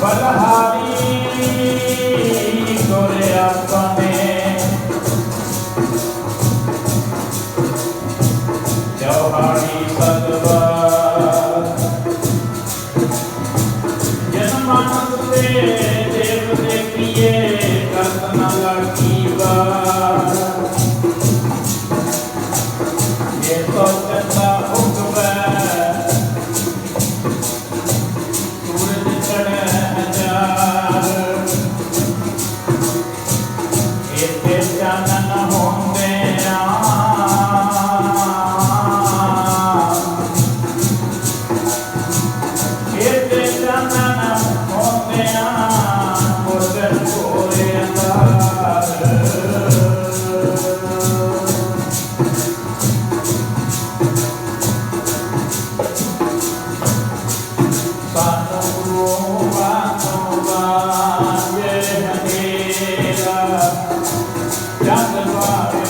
ਬਲਹਾਰੀ ਗੁਰ ਆਪਨੇ ਜੋਹਾਰੀ ਸਤਵਾ ਜਨਮ ਤੇ ਦੇਵ ਦੇ ਪੀਏ ਕਰਤਨਾ ਲਾਗੀ ਵਾ ਇਹ ਤੋਂ If